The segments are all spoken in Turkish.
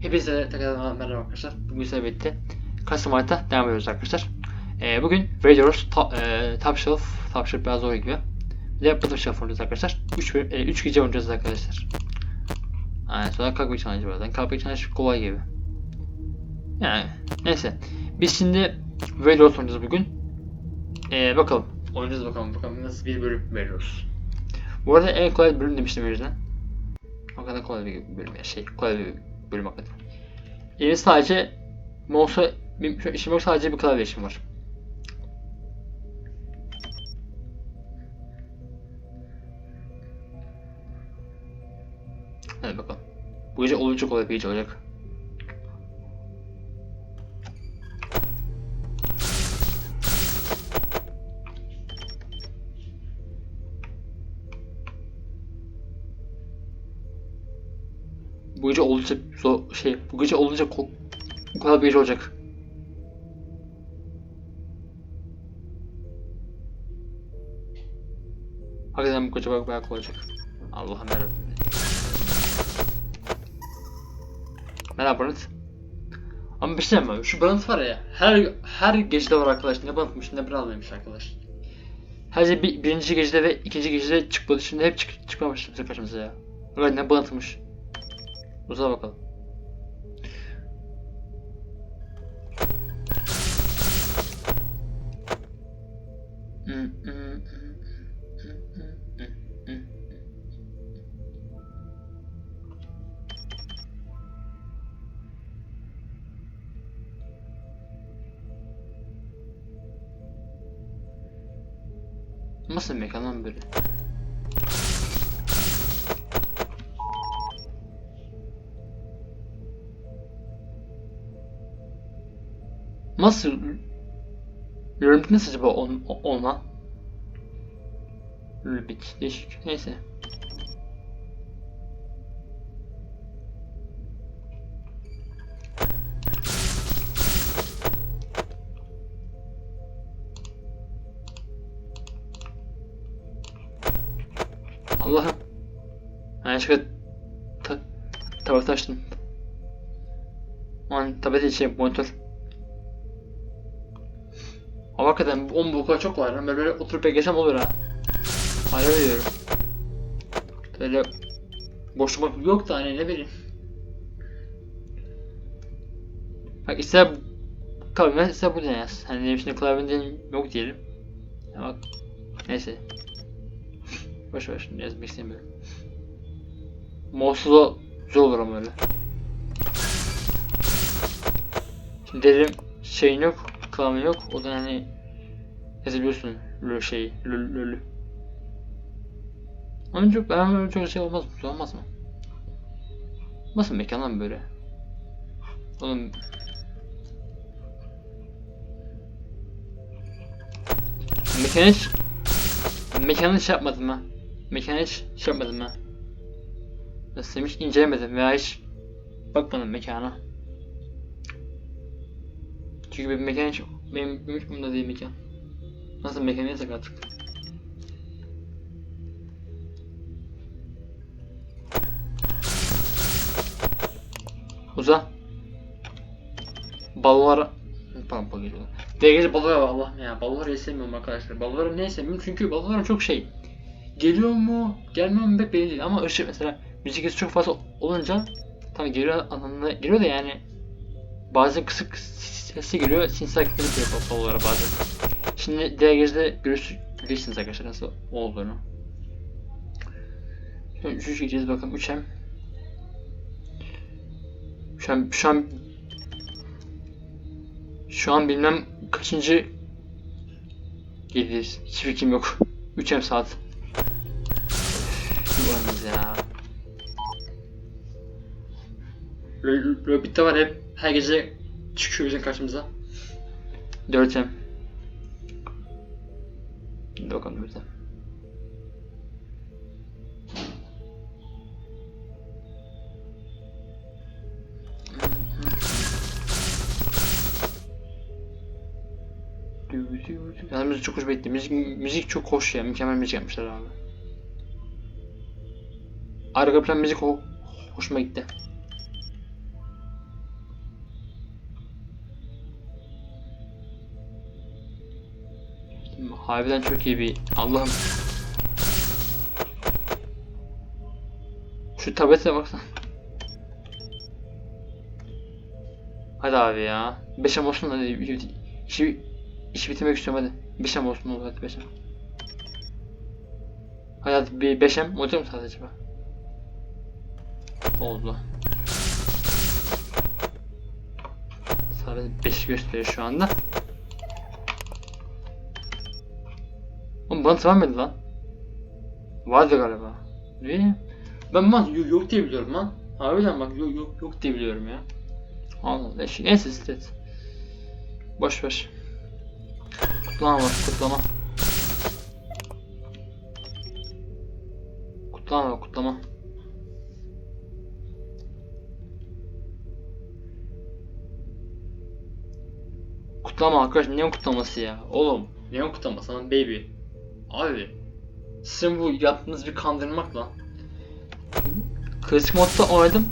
Hepinize tekrardan merhaba arkadaşlar. Bugün sizlerle birlikte Custom Art'a devam ediyoruz arkadaşlar. Ee, bugün Raiders top, e, top Shelf, Top Shelf biraz zor gibi. Bir de Bottom Shelf oynayacağız arkadaşlar. 3 e, üç gece oynayacağız arkadaşlar. Aynen sonra Kalkbay Challenge var. Kalkbay Challenge kolay gibi. Yani neyse. Biz şimdi Raiders oynayacağız bugün. Ee, bakalım. Oynayacağız bakalım. Bakalım nasıl bir bölüm veriyoruz. Bu arada en kolay bölüm demiştim önceden. O kadar kolay bir bölüm ya şey kolay bir bölüm hakikaten. Yeni sadece mouse'a benim işim yok sadece bir klavye işim var. Hadi bakalım. Bu gece olunca kolay bir gece olacak. Gece olunca zor şey bu gece ko- bu kadar bir gece olacak. Hakikaten bu gece bayağı kolay olacak. Allah'ım yarabbim. Merhaba Brent. Ama bir şey mi? Şu Brent var ya her her gecede var arkadaş. Ne Brent'mış ne Brent'laymış arkadaş. Sadece bir, birinci gecede ve ikinci gecede çıkmadı. Şimdi hep çık çıkmamış bize karşımıza ya. Evet ne Brent'mış. Uza bakalım. Nasıl mekan lan böyle? Nasıl? Rörbik nasıl acaba on, ona? Rörbik değişik. Neyse. Allah'ım. Yanlışlıkla ta tablet açtım. Aman tablet şey monitör. Ama hakikaten 10 bu kadar çok var. Ben böyle oturup beklesem olur ha. Hala veriyorum. Böyle boşluk yok da hani ne bileyim. Bak ister klavye ister bu yaz. Hani benim şimdi klavyenin yok diyelim. Bak. Neyse. Boş ver şimdi yazmak istemiyorum. Mouse'la zor olur ama öyle. Şimdi dedim şeyin yok, klavye yok. O da hani yazabiliyorsun lö şey, lö lölü. Ama ben böyle çok şey olmaz mı? Olmaz mı? Nasıl mekan lan böyle? Oğlum Mekan hiç Mekanı hiç yapmadım ha. Mekanı hiç hiç yapmadım ha. Nasıl hiç incelemedim veya hiç bakmadım mekana. Çünkü benim mekan hiç benim, umurumda değil mekan. Nasıl mekan neyse artık. Uza. Ballara Pampa geliyor. Balığı var Allah'ım ya. Balıları sevmiyorum arkadaşlar. Balıları niye sevmiyorum? Çünkü balıların çok şey. Geliyor mu? Gelmiyor mu pek belli değil. Ama ışık mesela müzik çok fazla olunca tabii geliyor anlamına geliyor da yani bazen kısık sesi geliyor. Sinsi hareketleri yapıyor bazen. Şimdi DGC'de görürsünüz arkadaşlar nasıl olduğunu. Şimdi 3 gideceğiz bakalım 3M. Şu an, şu an şu an bilmem kaçıncı geliyiz. Hiç fikrim yok. 3'em saat. Ulanız ya. Rabbit'te var hep her gece çıkıyor bizim karşımıza. 4'em. Hadi bakalım bize. Yani müzik çok hoş gitti. Müzik, müzik çok hoş ya. Mükemmel müzik yapmışlar abi. Arka plan müzik ho hoşuma gitti. Harbiden çok iyi bir Allah'ım. Şu tablete baksana. Hadi abi ya. Beşem olsun hadi. İşi, işi bitirmek istiyorum hadi. Beşem olsun olur hadi beşem. Hadi hadi bir beşem olacak mı sadece acaba? Oldu. Sadece 5 gösteriyor şu anda. Oğlum bana tamam mıydı lan? Vardı galiba. Ne? Ben ben yok, yok diye biliyorum lan. Harbiden bak yok yok yok diye biliyorum ya. Allah. Eşi- Neyse stet. Boş boş. Kutlama var kutlama. Kutlama var kutlama. Kutlama arkadaş ne kutlaması ya? Oğlum ne kutlaması lan baby? Abi sizin bu yaptığınız bir kandırmak lan. Klasik modda oynadım.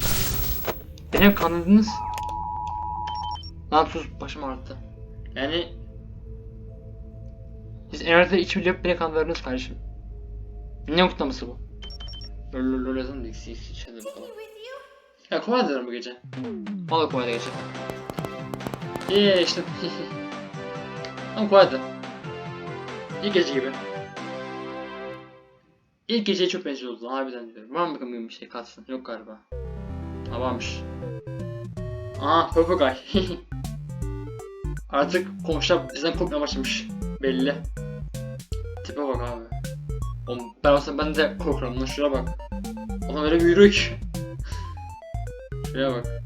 Beni kandırdınız. Lan sus başım ağrıttı. Yani siz enerjide içi yapıp beni kandırdınız kardeşim. Ne kutlaması bu? Lol lol lol yazalım da eksi eksi içelim bakalım. Ya kolay dedim bu gece. Valla kolay da gece. İyi işte. Ama kolaydı. İlk gece gibi. İlk geceye çok benziyordu harbiden diyorum. Var mı bakalım bir şey katsın? Yok galiba. Ha varmış. Aa Purple. Artık komşular bizden korkmaya başlamış. Belli. Tipe bak abi. Oğlum ben olsam ben de korkarım lan şuraya bak. Adam öyle bir yürüyor ki. Şuraya bak.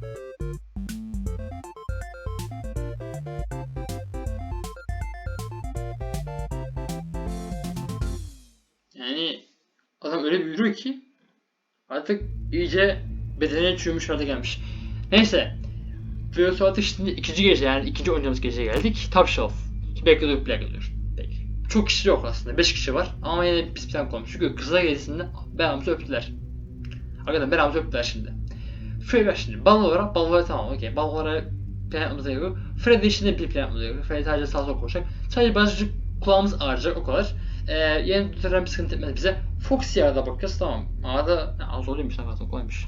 Yürüyor ki artık iyice bedenine çürümüş hale gelmiş. Neyse. Videosu artık şimdi ikinci gece yani ikinci oynadığımız geceye geldik. Top Shelf. Bekliyorduk bekliyorduk. Peki. Çok kişi yok aslında. 5 kişi var. Ama yine biz bir tane konmuş. Çünkü kızlar gecesinde belamızı öptüler. Hakikaten belamızı öptüler şimdi. Freddy var şimdi. Ballara, ballara tamam okey. Ballara plan yapmamıza gerek yok. Freddy de bir plan yapmamıza gerek yok. Freddy sadece sağ sol koşacak. Sadece birazcık kulağımız ağrıyacak o kadar. Ee, yeni bir sıkıntı etmez bize. Foxy'ye arada bakacağız tamam. Arada ya, az olaymış lan aslında kolaymış.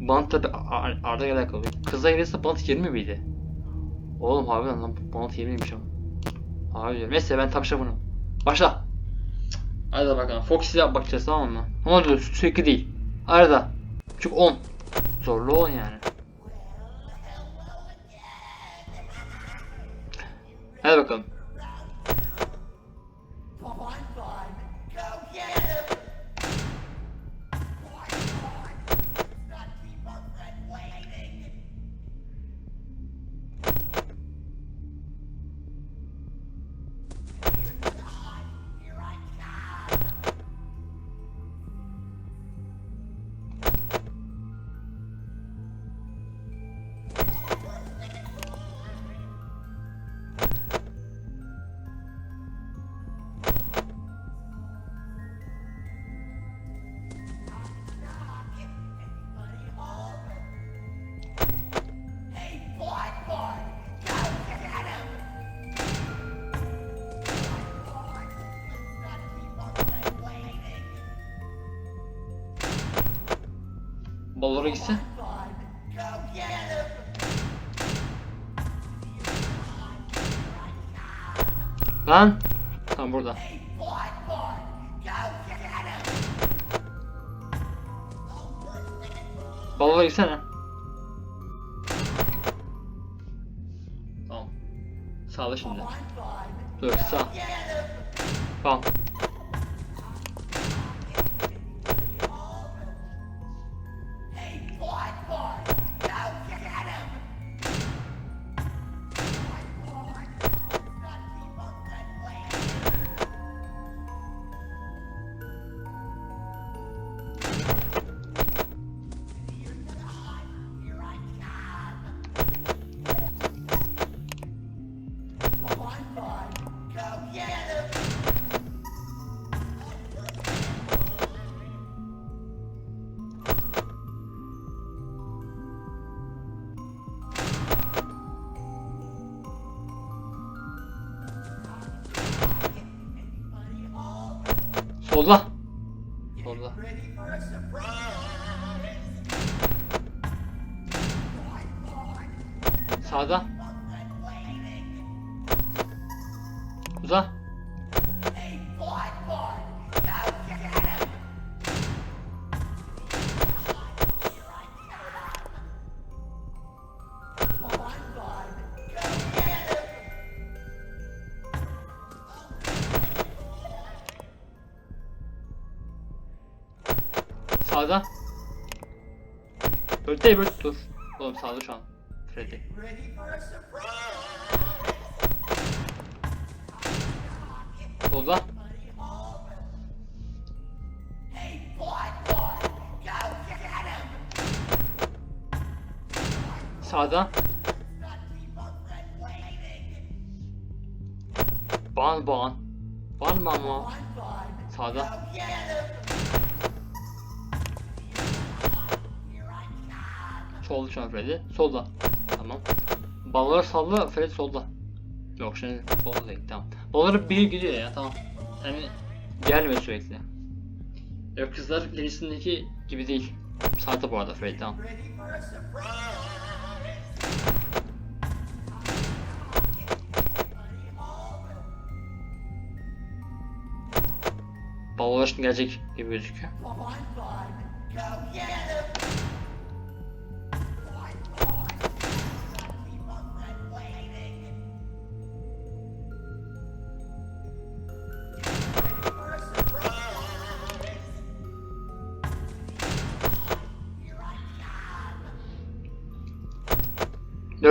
Bant tabi Arda ile alakalı. Kızla gelirse bant 20 miydi? Oğlum harbiden lan bant 20'ymiş ama. Abi diyorum. Neyse ben tapşa bunu. Başla. Hadi bakalım. Foxy'ye bakacağız tamam mı? Ama diyor sürekli değil. Arada. Çünkü 10. Zorlu 10 yani. Hadi bakalım. Ballara gitsin. Lan. Tam burada. Ballara gitsene. Tamam. Sağla şimdi. Dur sağ. Tamam. Solda. Solda. Sağda. Böyle değil böyle dur. Oğlum sağda şu an. Freddy. Solda. Sağda. Ban ban. Ban ban mı? Sağda. Solda şu an Freddy. Solda. Tamam. Balları salla Freddy solda. Yok şimdi solda değil tamam. Balları bir gidiyor ya tamam. Yani gelme sürekli. Yok kızlar gerisindeki gibi değil. Sağda bu arada Freddy tamam. Ballar şimdi gelecek gibi gözüküyor.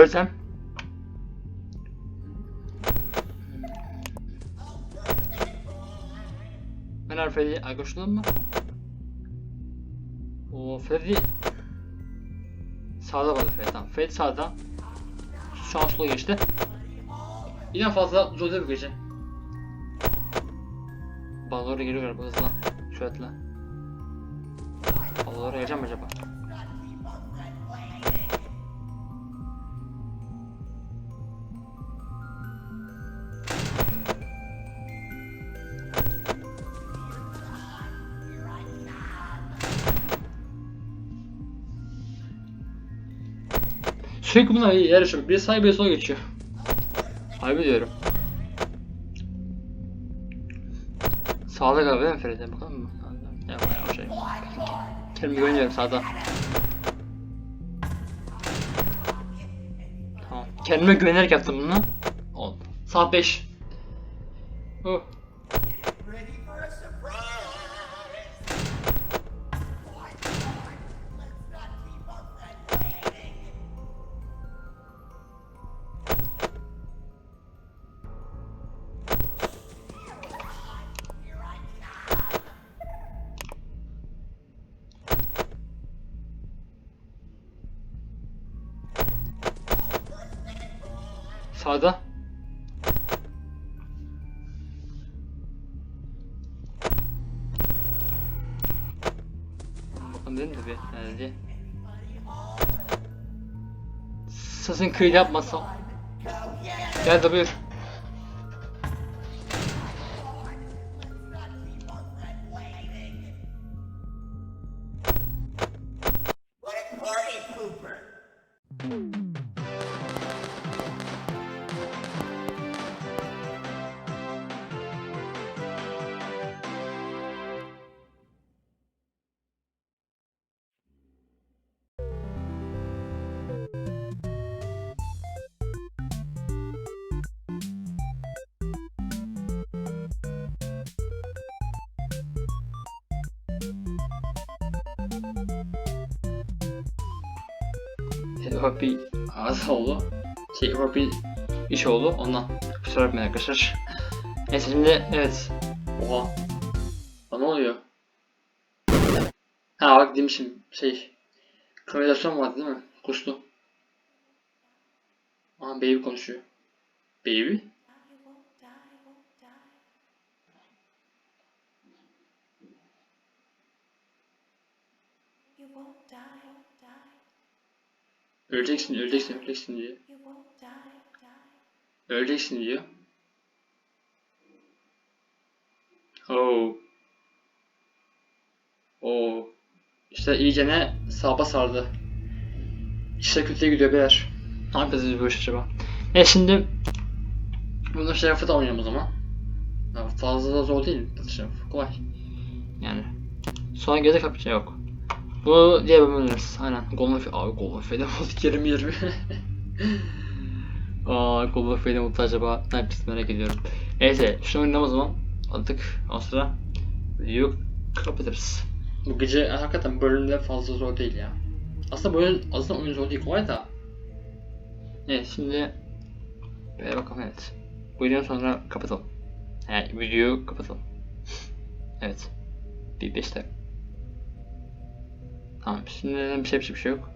Dörsem. Ben Freddy arkadaşlanalım mı? O Freddy Sağda vardı Freddy tamam. Freddy sağda. Şu an sola geçti. Yine fazla zorlu bir gece. Ballara geliyor galiba hızla. Süratle. Ballara geleceğim mi acaba? Sürekli bunlar yarışıyor. Biri sağa biri sola geçiyor. Harbi diyorum. Sağda galiba değil mi Feride? Bakalım mı? Ya bayağı şey. Kendimi güveniyorum sağda. Tamam. Kendime güvenerek yaptım bunu. Oldu. Saat 5. Oh. Sağda. Bakın dedim de bir nerede? Sasın kıyı yapmasam. Gel de buyur. Ufak bir arıza oldu. Şey ufak bir iş oldu ondan. Kusura bakmayın arkadaşlar. Neyse şimdi evet. Oha. Aa, ne oluyor? Ha bak demişim şey. Kanalizasyon vardı değil mi? Kuşlu. Aa baby konuşuyor. Baby? You won't die. Öleceksin, öleceksin, öleceksin diyor. Öleceksin diyor. Oh. Oo. İşte iyice ne sağba sardı. İşte kötüye gidiyor beyler. Ne yapacağız bu iş acaba? E şimdi bunu şey yapıp oynayalım o zaman. Ya fazla da zor değil. Şey, kolay. Yani. Sonra gece kapıcı yok. Bu diye bölüm oynarız. Aynen. Golden F... Abi Golden F'de olduk 20 20. Aa Golden F'de mutlu acaba ne yapacağız merak ediyorum. Neyse şunu oynayalım o zaman. Artık o sıra videoyu kapatırız. Bu gece hakikaten bölümde fazla zor değil ya. Aslında böyle aslında oyun zor değil kolay da. Evet şimdi Böyle bakalım evet. Bu videodan sonra kapatalım. Yani videoyu kapatalım. Evet. Bir 5 dakika. Tamam bir şey bir şey, bir şey yok.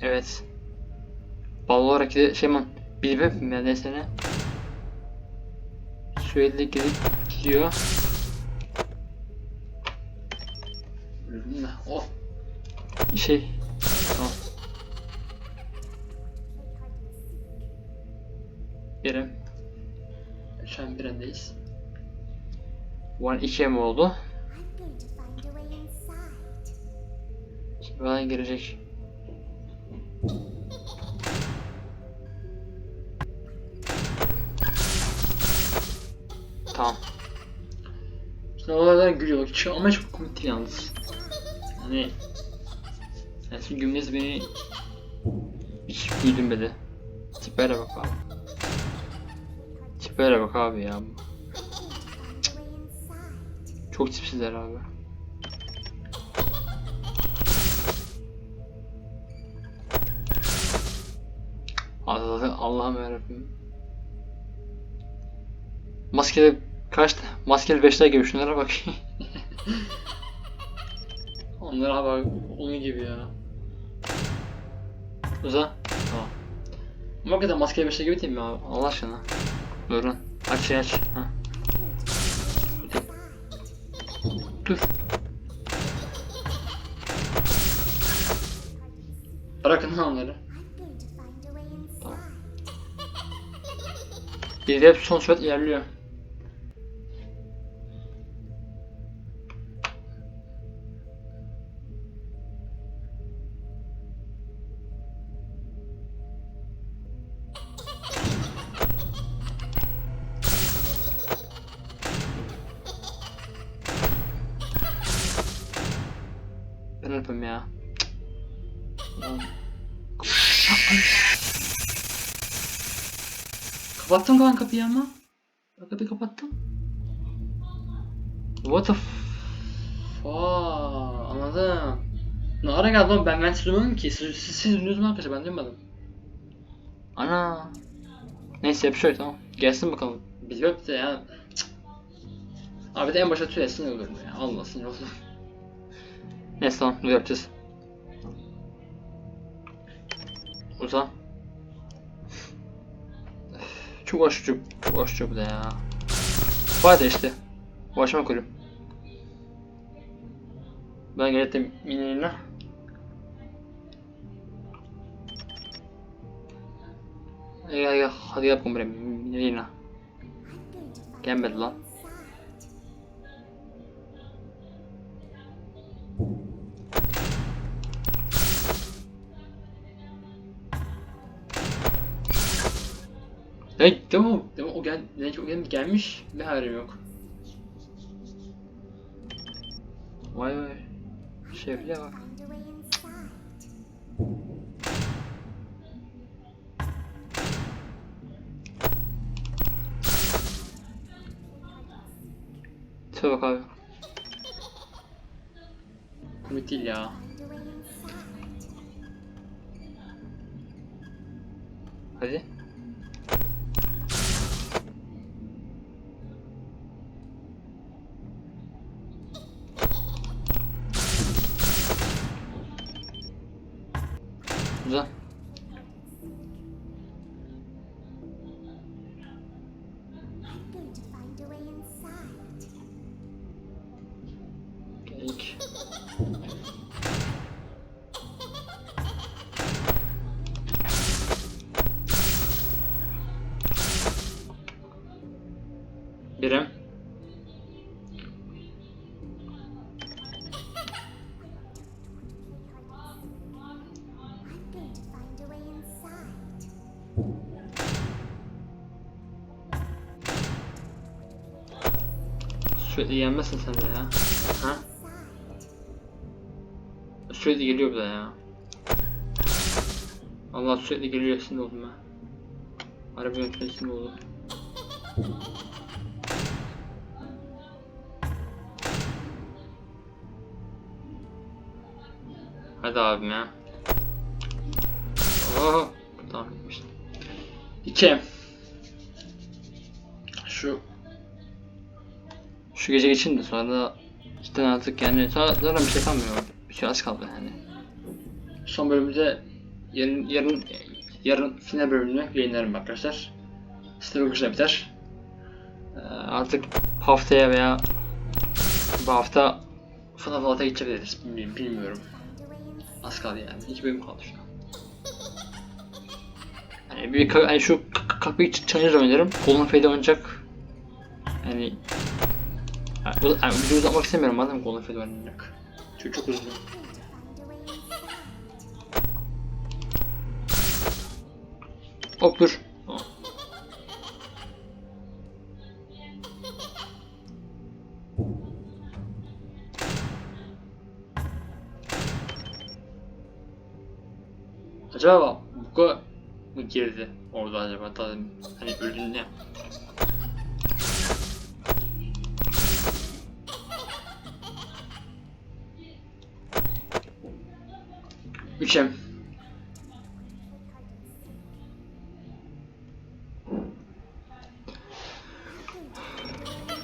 Evet. Bağlı olarak de şey man bilmem ya neyse ne. Sürekli gidip gidiyor. Ne? O. Şey. Tamam. Birim. Şu an birindeyiz. One ikiye mi oldu? I'm going Şu ama çok komik yalnız. Hani... Yani şu gümlesi beni... Hiç güldürmedi. Tiplere bak abi. Tiplere bak abi ya. İnside. Çok tipsizler abi. Allah Allah'ım yarabbim. Maskeli kaçtı? Maskeli 5'ler gibi şunlara bak. Onlara bak onun gibi ya. Uza. Tamam. Ama hakikaten maskeli 5'ler gibi değil mi abi? Allah aşkına. Buyurun. Aç şey aç. Ha. Dur. Bırakın onları. İnside. Bir de son sürat ilerliyor. Kan kapıyı ama. Kapıyı kapattım. What the f... Aa, anladım. Ne ara geldi oğlum ben ben duymadım ki. Siz, siz, siz mu arkadaşlar ben duymadım. Ana. Neyse yapış şöyle tamam. Gelsin bakalım. Biz yok da ya. Cık. Abi de en başta tüy sinir olurum ya. Allah sinir. Neyse tamam bu yapacağız. Uzan. Çok hoş çok, çok hoş çok da ya. Var işte. Başıma koyayım. Ben geldim minine. Gel gel. Hadi yap kumbre. Yayına. I'm going to find Gelmedi lan. Hey tamam. Tamam o gel. Ne o gel gelmiş. Ne haberim yok. Vay vay. Şefliğe bak. Bak abi. Komik değil ya. Birim. Sürekli yenmezsin sen de ya. Ha? Sürekli geliyor da ya. Allah sürekli geliyor sinir oldum ben. Araba yönetmeni sinir. Hadi abim ya. Oh, tamam gitmiştim. İki. Şu şu gece geçin de sonra da cidden artık yani zaten bir şey kalmıyor. Bir şey az kaldı yani. Son bölümde yarın yarın yarın final bölümünü yayınlarım arkadaşlar. Çok güzel biter. Ee, artık haftaya veya bu hafta Final Fantasy'ya geçebiliriz. Bilmiyorum, bilmiyorum. Az kaldı yani. İki bölüm kaldı şu an. Yani bir yani şu kapıyı challenge oynarım. Golden Fade'e oynayacak. Yani yani, bu, yani uzatmak istemiyorum madem Golden Fade oynayacak. Çünkü çok uzun. Hop dur. Acaba bu mı girdi orada acaba da hani öldüğünde Üçem.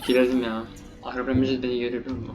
Girelim ya. Araba müziği beni görebiliyor mu?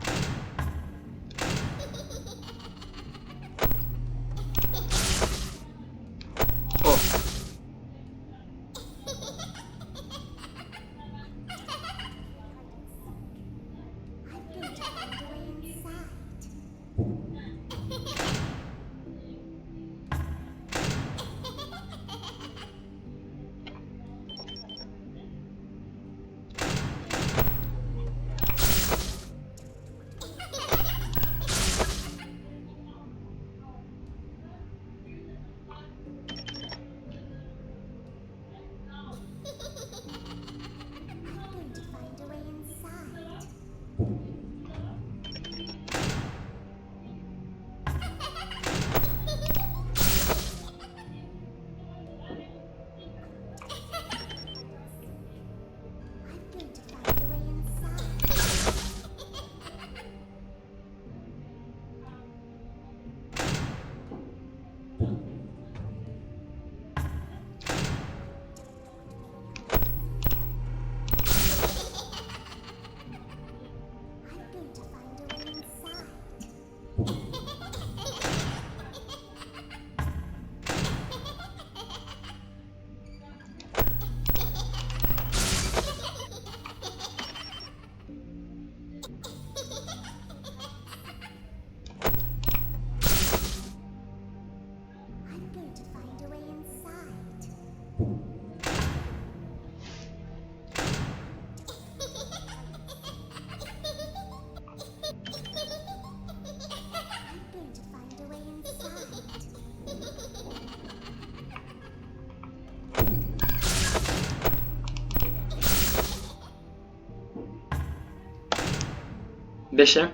5'e I'm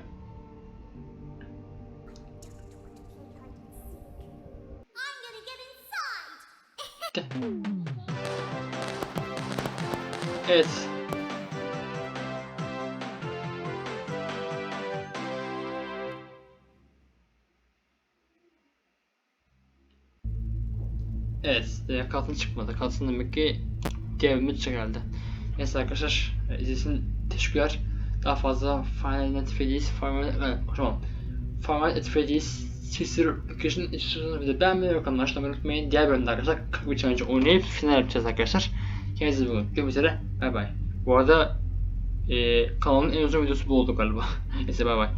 gonna get inside. Evet. Evet, kalsın çıkmadı. Kalsın demek ki diğer bölümü herhalde. Neyse arkadaşlar, e, için teşekkürler. Daha fazla Final Night Freddy's, Final e, tamam. Final Night Freddy's Sister Location istiyorsanız bir de beğenmeyi ve kanalı açmayı unutmayın. Diğer bölümde arkadaşlar 43 önce oynayıp final yapacağız arkadaşlar. Kendinize iyi bakın. Görüşmek üzere. Bay bay. Bu arada e, kanalın en uzun videosu bu oldu galiba. Neyse bay bay.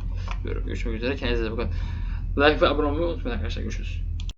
Görüşmek üzere. Kendinize iyi bakın. Like ve abone olmayı unutmayın arkadaşlar. Görüşürüz.